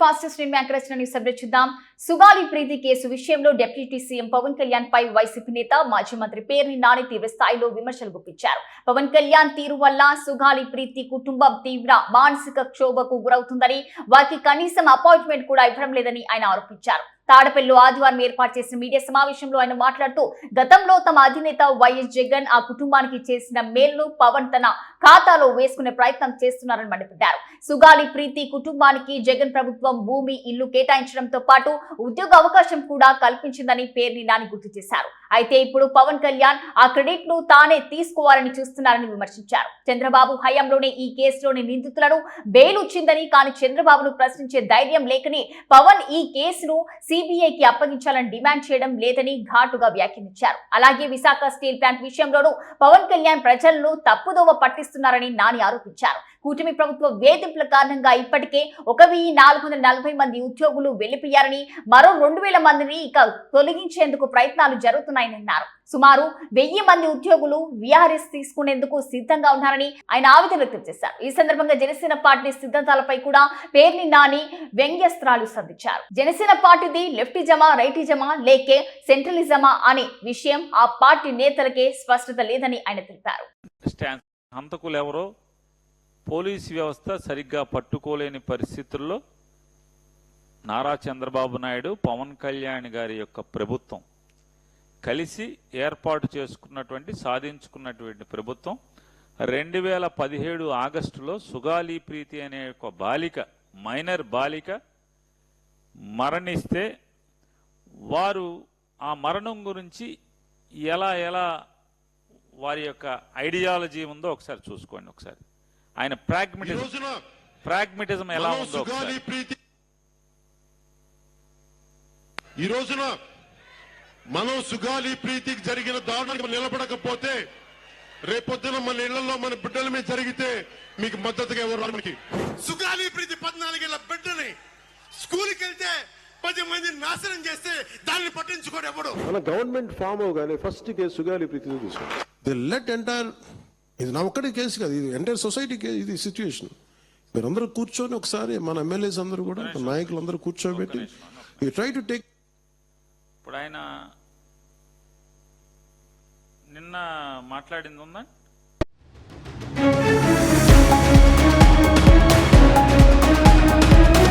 Fastest నేను వెంకటరచన news update చూద్దాం సుగాలి ప్రీతి case విషయంలో డిప్యూటీ సీఎం పవన్ కళ్యాణ్ పై వైసీపీ నేత మాజీ మంత్రి పేర్ని నాని తీవ్ర స్థాయిలో విమర్శలు గుప్పించారు. పవన్ కళ్యాణ్ తీరు వల్ల సుగాలి ప్రీతి కుటుంబం తీవ్ర మానసిక క్షోభకు గురవుతుందని వారికి కనీసం అపాయింట్మెంట్ కూడా ఇవ్వడం లేదని ఆయన ఆరోపించారు. తాడపల్లిలో ఆదివారం ఏర్పాటు చేసిన మీడియా సమావేశంలో ఆయన మాట్లాడుతూ గతంలో తమ అధినేత వైఎస్ జగన్ ఆ కుటుంబానికి చేసిన మేల్ను పవన్ తన ఖాతాలో వేసుకునే ప్రయత్నం చేస్తున్నారని మండిపడ్డారు. సుగాలి ప్రీతి కుటుంబానికి జగన్ ప్రభుత్వం భూమి ఇల్లు కేటాయించడంతో పాటు ఉద్యోగ అవకాశం కూడా కల్పించిందని పేర్ని నాని గుర్తు చేశారు. అయితే ఇప్పుడు పవన్ కళ్యాణ్ ఆ క్రెడిట్ను తానే తీసుకోవాలని చూస్తున్నారని విమర్శించారు. చంద్రబాబు హయాంలోనే ఈ కేసులోని నిందితులను బెయిల్ వచ్చిందని కానీ చంద్రబాబును ప్రశ్నించే ధైర్యం లేకని పవన్ ఈ కేసును సిబిఐకి అప్పగించాలని డిమాండ్ చేయడం లేదని ఘాటుగా వ్యాఖ్యానించారు. అలాగే విశాఖ స్టీల్ ప్లాంట్ విషయంలోనూ పవన్ కళ్యాణ్ ప్రజలను తప్పుదోవ పట్టిస్తున్నారని నాని ఆరోపించారు. కూటమి ప్రభుత్వ వేధింపుల కారణంగా ఇప్పటికే ఒక వెయ్యి నాలుగు వందల నలభై మంది ఉద్యోగులు వెళ్ళిపోయారని మరో రెండు వేల మందిని ఇక తొలగించేందుకు ప్రయత్నాలు జరుగుతున్నాయని అన్నారు. సుమారు వెయ్యి మంది ఉద్యోగులు విఆర్ఎస్ తీసుకునేందుకు సిద్ధంగా ఉన్నారని ఆయన ఆవేదన వ్యక్తం చేశారు ఈ సందర్భంగా జనసేన పార్టీ సిద్ధాంతాలపై కూడా పేర్ని నాని వ్యంగ్యస్త్రాలు సంధించారు. జనసేన పార్టీది లెఫ్టిజమా రైటిజమా లేకే సెంట్రలిజమా అనే విషయం ఆ పార్టీ నేతలకే స్పష్టత లేదని ఆయన తెలిపారు. హంతకులు ఎవరో పోలీస్ వ్యవస్థ సరిగ్గా పట్టుకోలేని పరిస్థితుల్లో నారా చంద్రబాబు నాయుడు పవన్ కళ్యాణ్ గారి యొక్క ప్రభుత్వం కలిసి ఏర్పాటు చేసుకున్నటువంటి సాధించుకున్నటువంటి ప్రభుత్వం రెండు వేల పదిహేడు ఆగస్టులో సుగాలి ప్రీతి అనే ఒక బాలిక మైనర్ బాలిక మరణిస్తే వారు ఆ మరణం గురించి ఎలా ఎలా వారి యొక్క ఐడియాలజీ ఉందో ఒకసారి చూసుకోండి ఒకసారి. ఆయన ఈ ప్రాగ్మెటిజం రోజున ప్రాగ్మెటిజం ఎలా ఉందో ప్రీతి ఈ రోజున మనం సుగాలి ప్రీతికి జరిగిన దారుణానికి నిలబడకపోతే రేపొద్దున మన ఇళ్ళలో మన బిడ్డల మీద జరిగితే మీకు మద్దతుగా ఎవరు మనకి? సుగాలి ప్రీతి పద్నాలుగేళ్ళ బిడ్డని స్కూల్కి వెళ్తే పది మంది నాశనం చేస్తే దాన్ని పట్టించుకోడు ఎవడు? మన గవర్నమెంట్ ఫామ్ అవగానే ఫస్ట్ కేసు సుగాలి ప్రీతిని తీసుకుంటాం. ది లెట్ ఎంటైర్ ఇది నా ఒక్కటి కేసు కాదు ఇది ఎంటైర్ సొసైటీ కేసు ఇది సిచ్యువేషన్ మీరందరూ కూర్చొని ఒకసారి మన ఎమ్మెల్యేస్ అందరూ కూడా నాయకులు అందరూ కూర్చోబెట్టి యూ ట్రై టు టేక్ ఇప్పుడు ఆయన నిన్న మాట్లాడింది ఉందా?